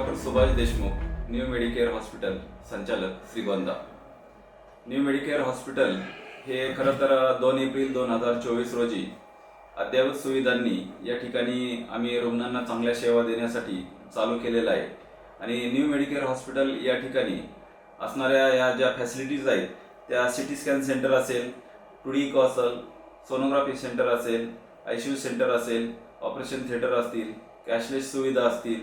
Doctor Subhash Deshmukh new medicare hospital संचालक Shrigonda new Medicare hospital हे खरं तर दोन एप्रिल दोन हजार चोवीस रोजी अद्ययावत सुविधांनी या ठिकाणी आम्ही रुग्णांना चांगल्या सेवा देण्यासाठी चालू केलेलं आहे. आणि न्यू मेडिकेअर हॉस्पिटल या ठिकाणी असणाऱ्या या ज्या फॅसिलिटीज आहेत त्या सी टी स्कॅन सेंटर असेल टुडी असेल सोनोग्राफी सेंटर असेल आय सी यू सेंटर असेल ऑपरेशन थिएटर असतील कॅशलेस सुविधा असतील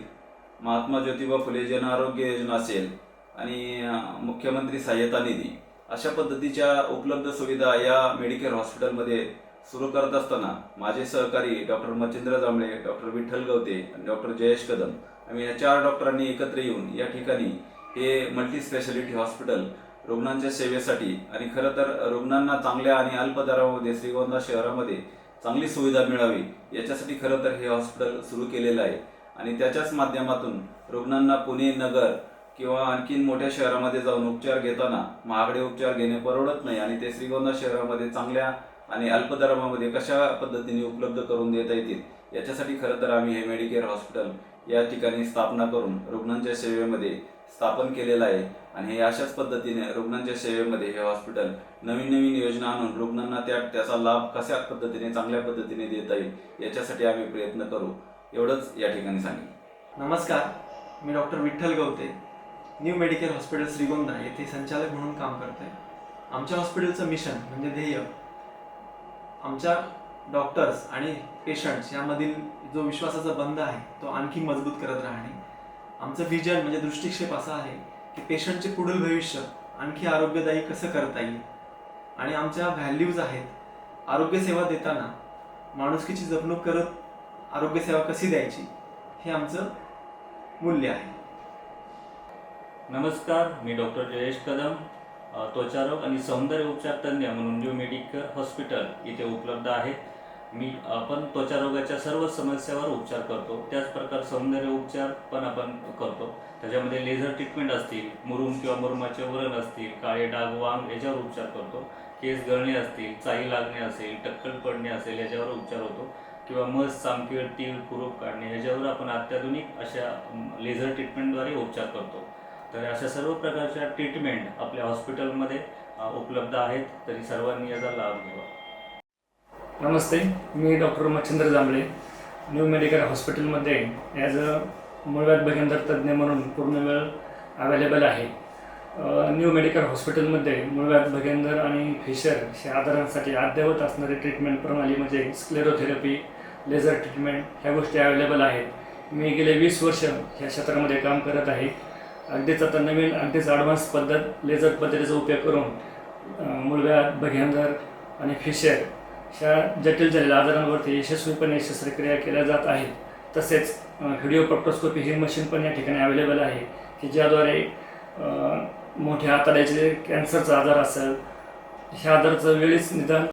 महात्मा ज्योतिबा फुले जन आरोग्य योजना असेल आणि मुख्यमंत्री सहाय्यता निधी अशा पद्धतीच्या उपलब्ध सुविधा या मेडिकेअर हॉस्पिटलमध्ये सुरू करत असताना माझे सहकारी डॉक्टर मच्छिंद्र जांभळे डॉक्टर विठ्ठल गवते आणि डॉक्टर जयेश कदम आम्ही या चार डॉक्टरांनी एकत्र येऊन या ठिकाणी हे मल्टी स्पेशालिटी हॉस्पिटल रुग्णांच्या सेवेसाठी आणि खरं तर रुग्णांना चांगल्या आणि अल्प दरामध्ये श्रीगोंदा शहरामध्ये चांगली सुविधा मिळावी याच्यासाठी खरं तर हे हॉस्पिटल सुरू केलेलं आहे. आणि त्याच्याच माध्यमातून रुग्णांना पुणे नगर किंवा आणखीन मोठ्या शहरामध्ये जाऊन उपचार घेताना महागडे उपचार घेणे परवडत नाही आणि ते श्रीगोंदा शहरामध्ये चांगल्या आणि अल्पदरामध्ये कशा पद्धतीने उपलब्ध करून देता येतील याच्यासाठी खरं तर आम्ही हे मेडिकेअर हॉस्पिटल या ठिकाणी स्थापना करून रुग्णांच्या सेवेमध्ये स्थापन केलेलं आहे. आणि हे अशाच पद्धतीने रुग्णांच्या सेवेमध्ये हे हॉस्पिटल नवीन नवीन योजना आणून रुग्णांना त्या त्याचा लाभ कशा पद्धतीने चांगल्या पद्धतीने देता येईल याच्यासाठी आम्ही प्रयत्न करू. एवढंच या ठिकाणी सांगेन. नमस्कार मी doctor Vitthal Gavate new medical hospital Shrigonda येथे संचालक म्हणून काम करते आमच्या हॉस्पिटलचं मिशन म्हणजे ध्येय आमच्या डॉक्टर्स आणि पेशंट्स यामधील जो विश्वासाचा बंध आहे तो आणखी मजबूत करत राहणे. आमचं व्हिजन म्हणजे दृष्टिक्षेप असा आहे की पेशंटचे पुढील भविष्य आणखी आरोग्यदायी कसं करता येईल? आणि आमच्या व्हॅल्यूज आहेत आरोग्यसेवा देताना माणुसकीची जपणूक करत आरोग्यसेवा कशी द्यायची हे आमचं मूल्य आहे. नमस्कार मी डॉक्टर जयेश कदम त्वचारोग आणि सौंदर्य उपचार तज्ज्ञ म्हणून न्यू मेडिकल हॉस्पिटल इथे उपलब्ध आहे. मी आपण त्वचारोगाच्या सर्व समस्यावर उपचार करतो. त्याच प्रकार सौंदर्य उपचार पण आपण करतो. त्याच्यामध्ये लेझर ट्रीटमेंट असतील मुरुम किंवा मुरुमाचे वरण असतील काळे डाग वांग याच्यावर उपचार करतो. केस गळणे असतील चाई लागणे असेल टक्कल पडणे असेल याच्यावर उपचार होतो. किंवा मस चामखीळ तीळ कुरूप काढणे याच्यावर आपण अत्याधुनिक अशा लेझर ट्रीटमेंटद्वारे उपचार करतो. तर अशा सर्व प्रकारच्या ट्रीटमेंट आपल्या हॉस्पिटलमध्ये उपलब्ध आहेत. तरी सर्वांनी याचा लाभ घ्यावा. नमस्ते मी doctor Machhindra Jambhale new medical हॉस्पिटलमध्ये ॲज अ मूळव्याध भगेंदर तज्ज्ञ म्हणून पूर्ण वेळ अवेलेबल आहे. न्यू मेडिकल हॉस्पिटलमध्ये मूळव्याध भगेंदर आणि फिशर या आजारांसाठी अद्ययावत असणारी ट्रीटमेंट प्रणाली म्हणजे स्क्लेरोथेरपी लेझर ट्रीटमेंट ह्या गोष्टी अवेलेबल आहेत. मी गेले वीस वर्ष ह्या क्षेत्रामध्ये काम करत आहे. अगदीच आता नवीन अगदीच ॲडव्हान्स पद्धत लेझर पद्धतीचा उपयोग करून अ, बघ्यांदर आणि फिशर ह्या जटिल झालेल्या आजारांवरती यशस्वीपणे शस्त्रक्रिया केल्या जात आहेत. तसेच व्हिडिओ प्रॉक्टोस्कोपी ही मशीन पण या ठिकाणी अवेलेबल आहे की ज्याद्वारे मोठ्या आतड्याचे कॅन्सरचा आजार असेल ह्या आजाराचं वेळीच निदान